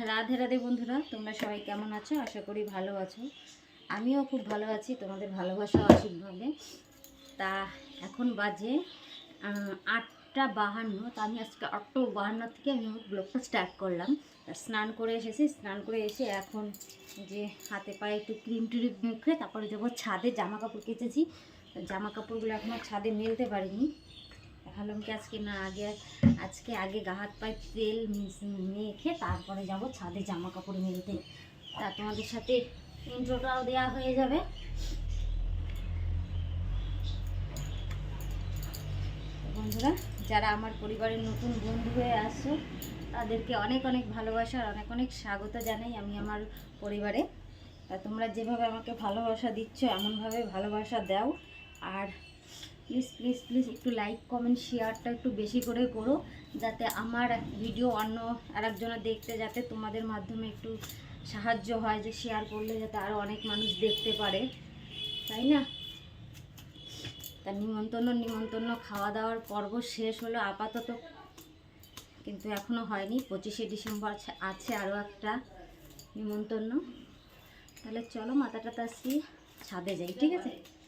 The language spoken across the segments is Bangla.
রাধে রাধে বন্ধুরা, তোমরা সবাই কেমন আছো? আশা করি ভালো আছো। আমিও খুব ভালো আছি, তোমাদের ভালোবাসা আশীর্বাদে। তা এখন বাজে আটটা বাহান্ন, তা আমি আজকে আটটা বাহান্ন থেকে আমি আমার ব্লগটা স্টার্ট করলাম। স্নান করে এসেছি, স্নান করে এসে এখন যে হাতে পায়ে একটু ক্রিম ট্রিম মুখে, তারপরে যাব ছাদে জামা কাপড় কেচেছি। জামা কাপড়গুলো এখনও ছাদে মেলতে পারিনি। ভাবলাম কি আজকে না, আগে, আজকে আগে গা হাত পায়ে তেল মেখে তারপরে যাব ছাদে জামা কাপড় মেলতে। তা তোমাদের সাথে ইন্ট্রোটাও দেওয়া হয়ে যাবে। বন্ধুরা, যারা আমার পরিবারের নতুন বন্ধু হয়ে আসছো, তাদেরকে অনেক অনেক ভালোবাসা আর অনেক অনেক স্বাগত জানাই আমি আমার পরিবারে। তা তোমরা যেভাবে আমাকে ভালোবাসা দিচ্ছ, এমনভাবে ভালোবাসা দাও। আর প্লিজ প্লিজ প্লিজ একটু লাইক কমেন্ট শেয়ারটা একটু বেশি করে করো, যাতে আমার ভিডিও অন্য আরেকজনে দেখতে যাতে তোমাদের মাধ্যমে একটু সাহায্য হয় যে শেয়ার করলে যাতে আরও অনেক মানুষ দেখতে পারে। তাই না? তা নিমন্ত্রণ নিমন্ত্রণ খাওয়া দাওয়ার পর্ব শেষ হলো আপাতত। কিন্তু এখনও হয়নি, পঁচিশে ডিসেম্বর আছে- আরও একটা নিমন্ত্রণ। তাহলে চলো মাথাটা তাসি ছাদে যাই, ঠিক আছে?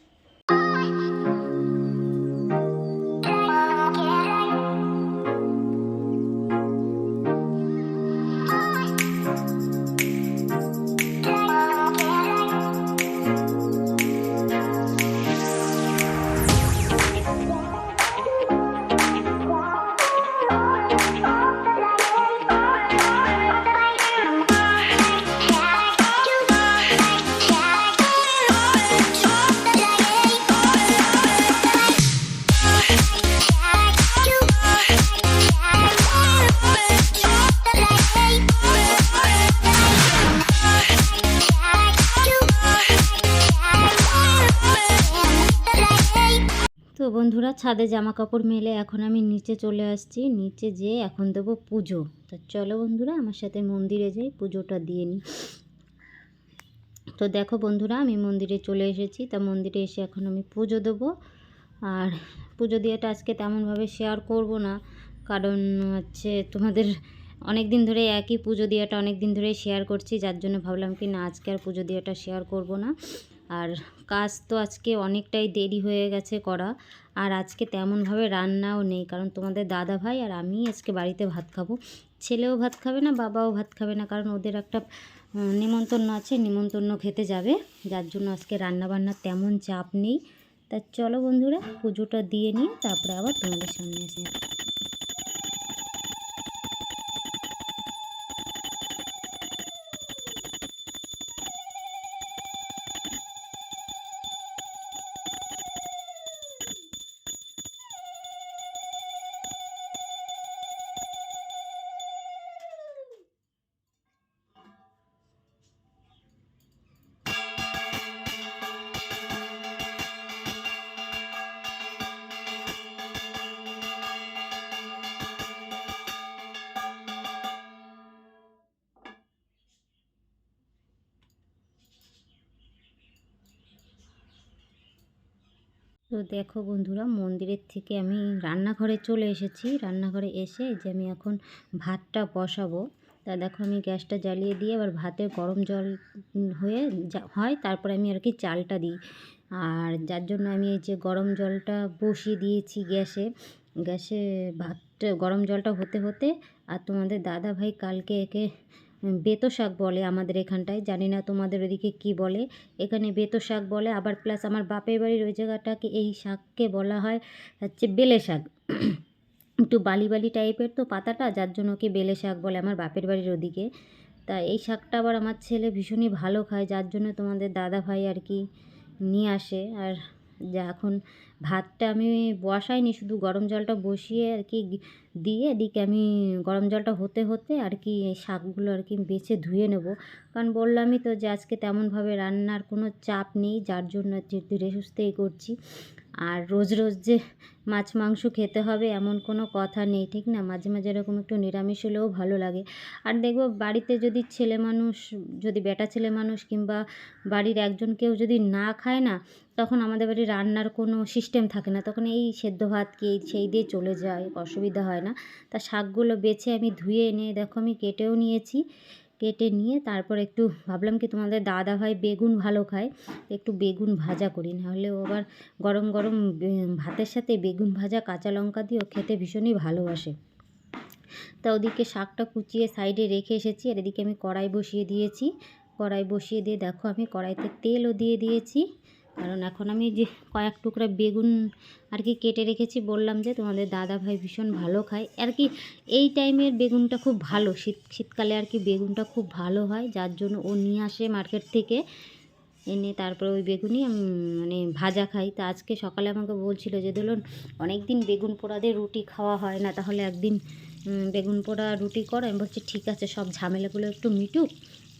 ছাদে জামা কাপড় মেলে এখন আমি নিচে চলে আসছি। নিচে যেয়ে এখন দেবো পুজো। তো চলো বন্ধুরা, আমার সাথে মন্দিরে যাই, পুজোটা দিয়ে নিই। তো দেখো বন্ধুরা, আমি মন্দিরে চলে এসেছি। তা মন্দিরে এসে এখন আমি পুজো দেবো। আর পুজো দিয়েটা আজকে তেমনভাবে শেয়ার করব না। কারণ হচ্ছে তোমাদের অনেক দিন ধরে একই পুজো দিয়েটা অনেক দিন ধরে শেয়ার করছি। যার জন্য ভাবলাম কি না, আজকে আর পুজো দিয়েটা শেয়ার করব না। আর কাজ তো আজকে অনেকটাই দেরি হয়ে গেছে করা। আর আজকে তেমনভাবে রান্নাও নেই, কারণ তোমাদের দাদা ভাই আর আমি আজকে বাড়িতে ভাত খাব। ছেলেও ভাত খাবে না, বাবাও ভাত খাবে না, কারণ ওদের একটা নিমন্ত্রণ আছে, নিমন্ত্রণ খেতে যাবে। যার জন্য আজকে রান্না বান্নার তেমন চাপ নেই। তা চলো বন্ধুরা, পুজোটা দিয়ে নিয়ে তারপরে আবার তোমাদের সামনে আসে। তো দেখো বন্ধুরা, মন্দিরের থেকে আমি রান্নাঘরে চলে এসেছি। রান্নাঘরে এসে যে আমি এখন ভাতটা বসাবো। তা দেখো আমি গ্যাসটা জ্বালিয়ে দিয়ে এবার ভাতের গরম জল হয়ে হয় তারপরে আমি আর কি চালটা দিই। আর যার জন্য আমি এই যে গরম জলটা বসিয়ে দিয়েছি গ্যাসে। গ্যাসে ভাতটা, গরম জলটা হতে হতে, আর তোমাদের দাদা ভাই কালকে একে বেতো শাক বলে আমাদের এখানটায়। জানি না তোমাদের ওদিকে কি বলে। এখানে বেতো শাক বলে, আবার প্লাস আমার বাপের বাড়ির ওই জায়গাটাকে এই শাককে বলা হয় হচ্ছে বেলে শাক। একটু বালি বালি টাইপের তো পাতাটা, যার জন্য ওকে বেলে শাক বলে আমার বাপের বাড়ির ওদিকে। তা এই শাকটা আবার আমার ছেলে ভীষণই ভালো খায়, যার জন্য তোমাদের দাদা ভাই আর কি নিয়ে আসে। আর যা এখন ভাতটা আমি বসাইনি, শুধু গরম জলটা বসিয়ে আর কি দিয়ে এদিকে আমি গরম জলটা হতে হতে আর কি শাকগুলো আর কি বেছে ধুয়ে নেব। কারণ বললামই তো যে আজকে তেমনভাবে রান্নার কোনো চাপ নেই, যার জন্য ধীরে সুস্থেই করছি। আর রোজ রোজ যে মাছ মাংস খেতে হবে এমন কোনো কথা নেই, ঠিক না? মাঝে মাঝে এরকম একটু নিরামিষ হলেও ভালো লাগে। আর দেখব বাড়িতে যদি ছেলে মানুষ, যদি বেটা ছেলে মানুষ কিংবা বাড়ির একজন কেউ যদি না খায় না, তখন আমাদের বাড়ির রান্নার কোনো সিস্টেম থাকে না। তখন এই সেদ্ধ ভাত কি সেই দিয়ে চলে যায়, অসুবিধা হয় না। তা শাকগুলো বেছে আমি ধুয়ে এনে, দেখো আমি কেটেও নিয়েছি। কেটে নিয়ে তারপর একটু ভাবলাম কি তোমাদের দাদা ভাই বেগুন ভালো খায়, একটু বেগুন ভাজা করি। নাহলে ও আবার গরম গরম ভাতের সাথে বেগুন ভাজা, কাঁচা লঙ্কা দিয়েও খেতে ভীষণই ভালোবাসে। তা ওদিকে শাকটা কুচিয়ে সাইডে রেখে এসেছি, আর এদিকে আমি কড়াই বসিয়ে দিয়েছি। কড়াই বসিয়ে দিয়ে দেখো আমি কড়াইতে তেলও দিয়ে দিয়েছি। কারণ এখন আমি যে কয়েক টুকরা বেগুন আর কি কেটে রেখেছি, বললাম যে তোমাদের দাদা ভাই ভীষণ ভালো খায়। আর কি এই টাইমের বেগুনটা খুব ভালো, শীত, শীতকালে আর কি বেগুনটা খুব ভালো হয়, যার জন্য ও নিয়ে আসে মার্কেট থেকে। এনে তারপরে ওই বেগুনই মানে ভাজা খাই। তা আজকে সকালে আমাকে বলছিল যে ধরুন অনেক দিন বেগুন পোড়া দিয়ে রুটি খাওয়া হয় না, তাহলে একদিন বেগুন পোড়া রুটি করো। আমি বলছি, ঠিক আছে, সব ঝামেলাগুলো একটু মিটুক।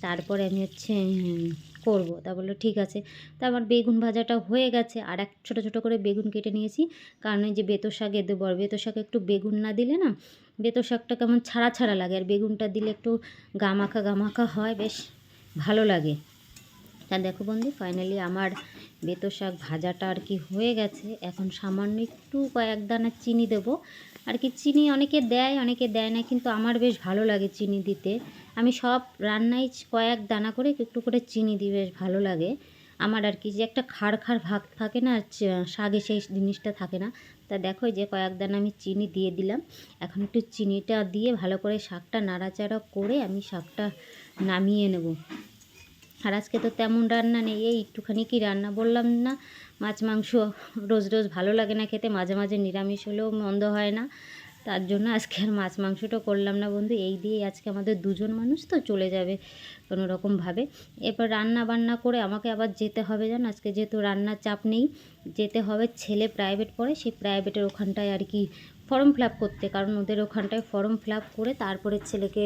তারপরে আমি হচ্ছে করব। তা বলল, ঠিক আছে। তা আমার বেগুন ভাজাটা হয়ে গেছে। আর এক ছোটো ছোটো করে বেগুন কেটে নিয়েছি। কারণ যে বেতর শাক দেবো বড় বেতর শাক একটু বেগুন না দিলে না বেতর শাকটা কেমন ছাড়া ছাড়া লাগে। আর বেগুনটা দিলে একটু গামাখা গামাখা হয়, বেশ ভালো লাগে। তা দেখো বন্ধু ফাইনালি আমার বেতো শাক ভাজাটা আর কি হয়ে গেছে। এখন সামান্য একটু কয়েক দানা চিনি দেবো। আর কি চিনি অনেকে দেয় অনেকে দেয় না, কিন্তু আমার বেশ ভালো লাগে চিনি দিতে। আমি সব রান্নায় কয়েক দানা করে একটু করে চিনি দিই, বেশ ভালো লাগে। আমার আর কি যে একটা খাড় খাড় ভাগ থাকে না শাকে সেই জিনিসটা থাকে না। তা দেখো যে কয়েক দানা আমি চিনি দিয়ে দিলাম। এখন একটু চিনিটা দিয়ে ভালো করে শাকটা নাড়াচাড়া করে আমি শাকটা নামিয়ে নেব। আর আজকে তো তেমন রান্না নেই। এই একটুখানি কি রান্না বললাম না? মাছ, মাংস রোজ রোজ ভালো লাগে না খেতে, মাঝে মাঝে নিরামিষ হলেও মন্দ হয় না। তার জন্য আজকে আর মাছ, মাংসটা করলাম না বন্ধু। এই দিয়ে আজকে আমাদের দুজন মানুষ তো চলে যাবে কোনো রকমভাবে এরপর রান্না বান্না করে আমাকে আবার যেতে হবে জানো? আজকে যেহেতু রান্নার চাপ নেই, যেতে হবে ছেলে প্রাইভেট পড়ে, সেই প্রাইভেটের ওখানটায় আর কি ফর্ম ফিল করতে, কারণ ওদের ওখানটায় ফর্ম ফিল করে তারপরে ছেলেকে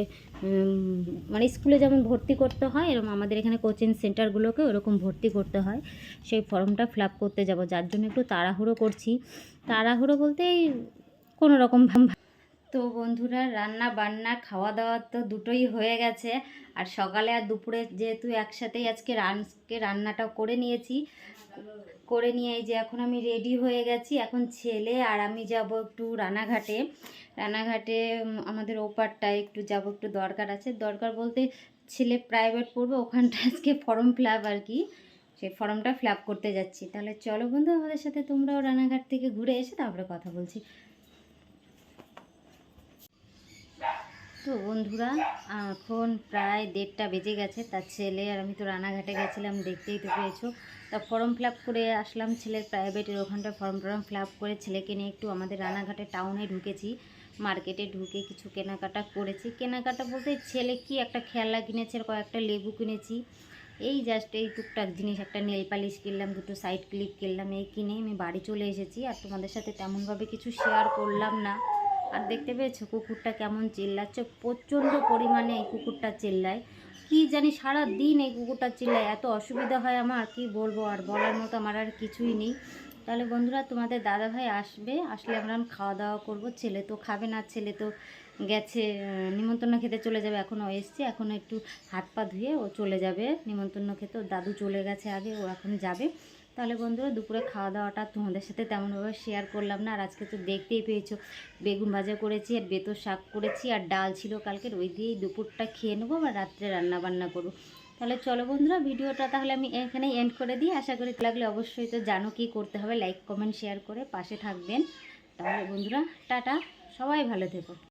মানে স্কুলে যেমন ভর্তি করতে হয় এরকম আমাদের এখানে কোচিং সেন্টারগুলোকে ওরকম ভর্তি করতে হয়। সেই ফর্মটা ফিল করতে যাব, যার জন্য একটু তাড়াহুড়ো করছি। তাড়াহুড়ো বলতে কোনো রকম তো বন্ধুরা, রান্না, বান্না খাওয়া দাওয়া তো দুটোই হয়ে গেছে। আর সকালে আর দুপুরে যেহেতু একসাথেই আজকে রানকে রান্নাটাও করে নিয়েছি। করে নিয়ে যে এখন আমি রেডি হয়ে গেছি। এখন ছেলে আর আমি যাব একটু রানাঘাটে রানাঘাটে আমাদের ওপারটায় একটু যাব, একটু দরকার আছে। দরকার বলতে ছেলে প্রাইভেট পড়বে, ওখানটা আজকে ফর্ম ফিল আর কি। সেই ফর্মটা ফিল করতে যাচ্ছি। তাহলে চলো বন্ধু, আমাদের সাথে তোমরাও রানাঘাট থেকে ঘুরে এসে তারপরে কথা বলছি। তো বন্ধুরা, এখন প্রায় দেড়টা বেজে গেছে। তার ছেলে আর আমি তো রানাঘাটে গেছিলাম, দেখতেই তো পেয়েছ। তা ফর্ম ফিল করে আসলাম ছেলের প্রাইভেটের ওখানটা ফর্ম টর্ম ফিল করে ছেলেকে নিয়ে একটু আমাদের রানাঘাটে টাউনে ঢুকেছি। মার্কেটে ঢুকে কিছু কেনাকাটা করেছি। কেনাকাটা বলতে ছেলে কি একটা খেলনা কিনেছে আর কয়েকটা লেবু কিনেছি। এই জাস্ট এই টুকটাক জিনিস, একটা নেল পালিশ কিনলাম, দুটো সাইড ক্লিপ কিনলাম, এই কিনে আমি বাড়ি চলে এসেছি। আর তোমাদের সাথে তেমনভাবে কিছু শেয়ার করলাম না। আর দেখতে পেয়েছ কুকুরটা কেমন চিল্লাচ্ছে? প্রচণ্ড পরিমাণে এই কুকুরটা চিল্লায়। কি জানি সারা দিন এই কুকুরটা চিল্লায়, এত অসুবিধা হয় আমার, কি বলব? আর বলার মতো আমার আর কিছুই নেই। তাহলে বন্ধুরা, তোমাদের দাদা ভাই আসবে, আসলে আমরা খাওয়া দাওয়া করব। ছেলে তো খাবে না, ছেলে তো গেছে নিমন্ত্রণ খেতে চলে যাবে, এখনও এসছে এখন একটু হাত পা ধুয়ে ও চলে যাবে। নিমন্ত্রণ খেতে, ওর দাদু চলে গেছে আগে, ও এখন যাবে। তাহলে বন্ধুরা দুপুরে খাওয়া দাওয়াটা তোমাদের সাথে তেমনভাবে শেয়ার করলাম না। আর আজকে তো দেখতেই পেয়েছ, বেগুন ভাজা করেছি আর বেতর শাক করেছি আর ডাল ছিল কালকের ওই দিয়েই দুপুরটা খেয়ে নেব আর রাত্রে রান্না বান্না করব। তাহলে চলো বন্ধুরা, ভিডিওটা তাহলে আমি এখানেই এন্ড করে দিই। আশা করি লাগলে অবশ্যই তো জানো কি করতে হবে। লাইক কমেন্ট শেয়ার করে পাশে থাকবেন। তাহলে বন্ধুরা, টাটা। সবাই ভালো থেকো।